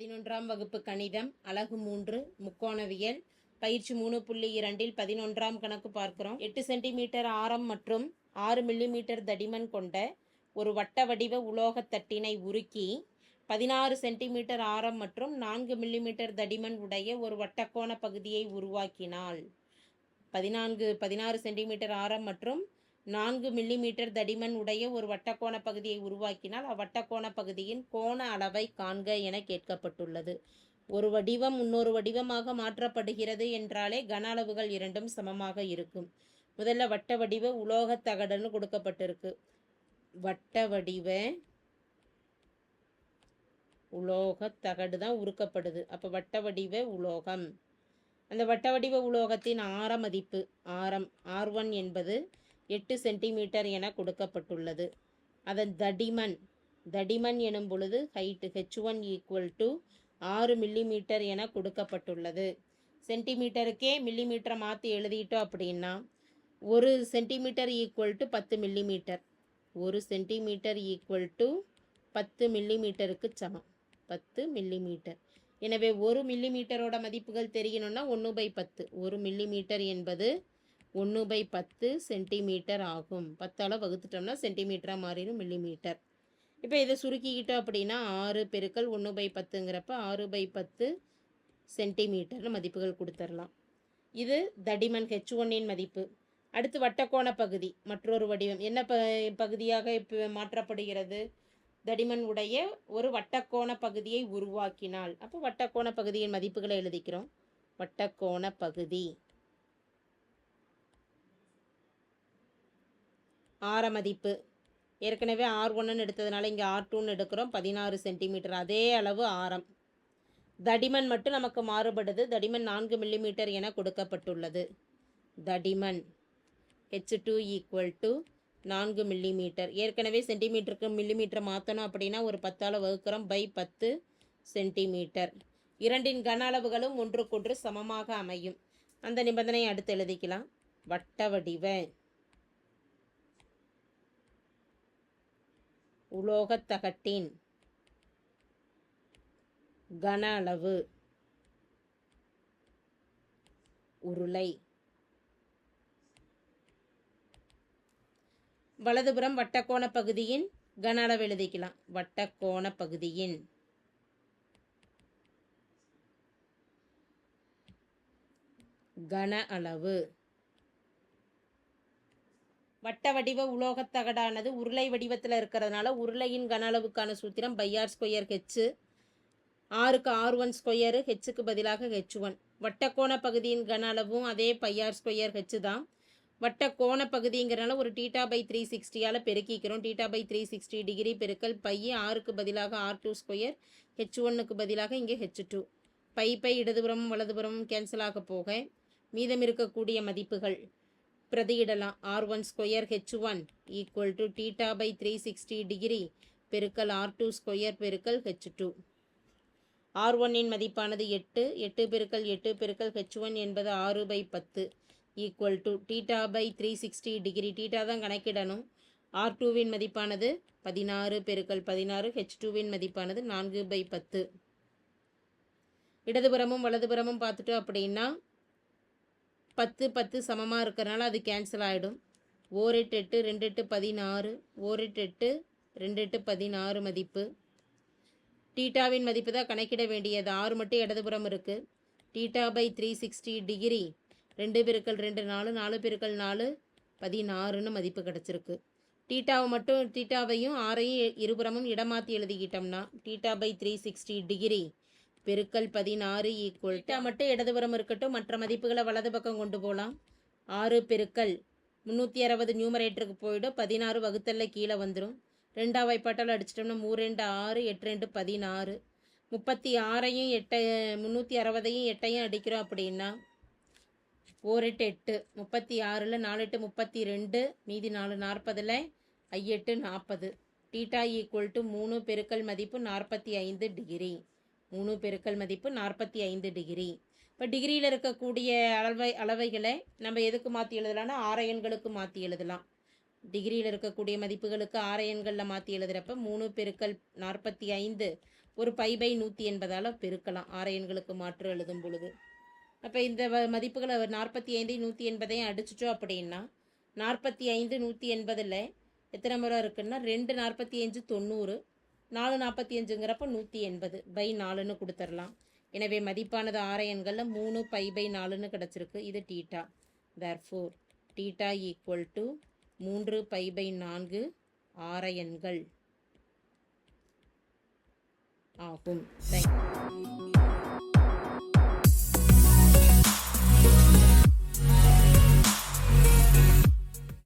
பதினொன்றாம் வகுப்பு கணிதம் அலகு மூன்று முக்கோணவியல். பயிற்சி மூணு புள்ளி இரண்டில் பதினொன்றாம் கணக்கு பார்க்கிறோம். எட்டு சென்டிமீட்டர் ஆரம் மற்றும் ஆறு மில்லிமீட்டர் தடிமன் கொண்ட ஒரு வட்ட வடிவ உலோகத் தட்டினை உருக்கி பதினாறு சென்டிமீட்டர் ஆரம் மற்றும் நான்கு மில்லிமீட்டர் தடிமன் உடைய ஒரு வட்டக்கோண பகுதியை உருவாக்கினாள் பதினான்கு பதினாறு சென்டிமீட்டர் ஆரம் மற்றும் நான்கு மில்லிமீட்டர் தடிமன் உடைய ஒரு வட்டக்கோண பகுதியை உருவாக்கினால் அவ்வட்டக்கோண பகுதியின் கோண அளவை காண்க என கேட்கப்பட்டுள்ளது. ஒரு வடிவம் இன்னொரு வடிவமாக மாற்றப்படுகிறது என்றாலே கன அளவுகள் இரண்டும் சமமாக இருக்கும். முதல்ல வட்ட வடிவ உலோகத் தகடுன்னு கொடுக்கப்பட்டிருக்கு. வட்ட வடிவ உலோகத் தகடு தான் உருக்கப்படுது. அப்போ வட்ட வடிவ உலோகம். அந்த வட்ட வடிவ உலோகத்தின் ஆர மதிப்பு ஆரம் ஆர் ஒன் என்பது எட்டு சென்டிமீட்டர் என கொடுக்கப்பட்டுள்ளது. அதன் தடிமன் தடிமன் எனும் பொழுது height H one equal to ஆறு மில்லிமீட்டர் என கொடுக்கப்பட்டுள்ளது. சென்டிமீட்டருக்கே மில்லிமீட்டரை மாற்றி எழுதிட்டோம் அப்படின்னா ஒரு சென்டிமீட்டர் ஈக்குவல் டு பத்து மில்லிமீட்டர் ஒரு சென்டிமீட்டர் ஈக்குவல் டு பத்து மில்லிமீட்டருக்கு சமம். பத்து மில்லிமீட்டர் எனவே ஒரு மில்லிமீட்டரோட மதிப்புகள் தெரியணும்னா ஒன்று பை பத்து. ஒரு மில்லிமீட்டர் என்பது ஒன்று பை பத்து சென்டிமீட்டர் ஆகும். பத்தால் வகுத்துட்டோம்னா சென்டிமீட்டராக மாறிடும் மில்லிமீட்டர். இப்போ இதை சுருக்கிக்கிட்டோம் அப்படின்னா ஆறு பெருக்கள் ஒன்று பை பத்துங்கிறப்ப ஆறு பை பத்து சென்டிமீட்டர்னு மதிப்புகள் கொடுத்துடலாம். இது தடிமன் ஹெச் ஒன்னின் மதிப்பு. அடுத்து வட்டக்கோண பகுதி மற்றொரு வடிவம். என்ன ப பகுதியாக இப்போ மாற்றப்படுகிறது? தடிமன் உடைய ஒரு வட்டக்கோண பகுதியை உருவாக்கினால். அப்போ வட்டக்கோண பகுதியின் மதிப்புகளை எழுதிக்கிறோம். வட்டக்கோண பகுதி. ஆர மதிப்பு. ஏற்கனவே ஆர் ஒன்றுன்னு எடுத்ததுனால இங்கே ஆர் டூன்னு எடுக்கிறோம். பதினாறு சென்டிமீட்டர். அதே அளவு ஆரம். தடிமன் மட்டும் நமக்கு மாறுபடுது. தடிமன் நான்கு மில்லிமீட்டர் என கொடுக்கப்பட்டுள்ளது. தடிமன். ஹெச் டூ ஈக்குவல் டு நான்கு மில்லிமீட்டர். ஏற்கனவே சென்டிமீட்டருக்கு மில்லிமீட்டர் மாற்றணும் அப்படின்னா ஒரு பத்தால் வகுக்கிறோம். பை பத்து சென்டிமீட்டர். இரண்டின் கன அளவுகளும் ஒன்றுக்கொன்று சமமாக அமையும். அந்த நிபந்தனையை அடுத்து எழுதிக்கலாம். வட்ட வடிவ உலோகத்தகட்டின் கன அளவு உருளை. வலதுபுறம் வட்டக்கோண பகுதியின் கன அளவு எழுதிக்கலாம். வட்டக்கோண பகுதியின் கன அளவு. வட்ட வடிவ உலோகத் தகடானது உருளை வடிவத்தில் இருக்கிறதுனால உருளையின் கன அளவுக்கான சூத்திரம் பையார் ஸ்கொயர் ஹெச்சு ஆறுக்கு ஆர் ஒன் ஸ்கொயரு ஹெச்சுக்கு பதிலாக ஹெச் ஒன். வட்டக்கோண பகுதியின் கன அளவும் அதே பையார் ஸ்கொயர் ஹெச்சு தான். வட்ட கோண பகுதிங்கிறனால ஒரு டீட்டா பை த்ரீ சிக்ஸ்டியால் பெருக்கிக்கிறோம். Theta by three sixty degree பெருக்கல் பை ஆறுக்கு பதிலாக ஆர் டூ ஸ்கொயர் ஹெச் ஒன்னுக்கு பதிலாக இங்கே ஹெச் டூ பை பை இடதுபுறமும் வலதுபுறமும் கேன்சல் ஆக போக மீதம் இருக்கக்கூடிய மதிப்புகள். பிரதியிடலாம். R one square H one equal to theta by three sixty degree பெருக்கல் ஆர் டூ ஸ்கொயர் பெருக்கல் ஹெச் டூ ஆர் ஒன்னின் மதிப்பானது எட்டு. எட்டு பெருக்கல் எட்டு பெருக்கல் ஹெச் ஒன் என்பது ஆறு பை பத்து equal to theta by three sixty degree theta தான் கணக்கிடணும். ஆர் டூவின் மதிப்பானது பதினாறு பெருக்கல் பதினாறு. ஹெச் டூவின் மதிப்பானது நான்கு பை பத்து. இடதுபுறமும் வலதுபுறமும் பார்த்துட்டோம் அப்படின்னா பத்து பத்து சமமாக இருக்கிறனால அது கேன்சல் ஆகிடும் ஓர் எட்டு எட்டு ரெண்டு எட்டு பதினாறு. ஓர் எட்டு எட்டு ரெண்டு எட்டு பதினாறு மதிப்பு. டீட்டாவின் மதிப்பு தான் கணக்கிட வேண்டியது. ஆறு மட்டும் இடதுபுறம் இருக்குது theta by three sixty degree. ரெண்டு பெருக்கள் ரெண்டு நாலு. நாலு பெருக்கள் நாலு பதினாறுன்னு மதிப்பு கிடச்சிருக்கு. டீட்டாவை மட்டும் டீட்டாவையும் ஆறையும் இருபுறமும் இடமாற்றி எழுதிக்கிட்டோம்னா theta by three sixty degree. பெருக்கல் பதினாறு ஈக்குவல் மட்டும் இடதுபுறம் இருக்கட்டும் மற்ற மதிப்புகளை வலது பக்கம் கொண்டு போகலாம் ஆறு பெருக்கல் முந்நூற்றி அறுபது நியூமரேட்டருக்கு போயிடும். பதினாறு வகுத்தல்ல கீழே வந்துடும் ரெண்டாம் வாய்ப்பாட்டால் அடிச்சிட்டோம்னா மூணு ரெண்டு ஆறு எட்டு ரெண்டு பதினாறு. முப்பத்தி ஆறையும் எட்டை முந்நூற்றி அறுபதையும் எட்டையும் அடிக்கிறோம் அப்படின்னா ஓர் எட்டு எட்டு. முப்பத்தி ஆறில் நாலு எட்டு முப்பத்தி ரெண்டு மீதி நாலு நாற்பதில் ஐயெட்டு நாற்பது. டீட்டா ஈக்குவல் டு மூணு பெருக்கல் மதிப்பு நாற்பத்தி ஐந்து டிகிரி மூணு பெருக்கல் மதிப்பு நாற்பத்தி ஐந்து டிகிரி. இப்போ டிகிரியில் இருக்கக்கூடிய அளவை அளவைகளை நம்ம எதுக்கு மாற்றி எழுதலாம்னா ஆரையன்களுக்கு மாற்றி எழுதலாம். டிகிரியில் இருக்கக்கூடிய மதிப்புகளுக்கு ஆரையன்களில் மாற்றி எழுதுகிறப்ப மூணு பெருக்கல் நாற்பத்தி ஐந்து ஒரு பை பை நூற்றி எண்பதால் பெருக்கலாம். ஆரையன்களுக்கு மாற்று எழுதும் பொழுது. அப்போ இந்த வ- மதிப்புகளை நாற்பத்தி ஐந்தை நூற்றி எண்பதையும் அடிச்சிட்டோம் அப்படின்னா நாற்பத்தி ஐந்து நூற்றி எண்பதில் எத்தனை முறை இருக்குன்னா ரெண்டு நாற்பத்தி அஞ்சு தொண்ணூறு நாலு நாற்பத்தி அஞ்சுங்கிறப்ப நூற்றி எண்பது பை நாலுன்னு கொடுத்துடலாம். எனவே மதிப்பானது ஆரையன்களில் மூணு பை பை நாலுன்னு கிடச்சிருக்கு. இது theta therefore theta equal to மூன்று பை பை நான்கு ஆரையன்கள் ஆகும். தேங்க்யூ.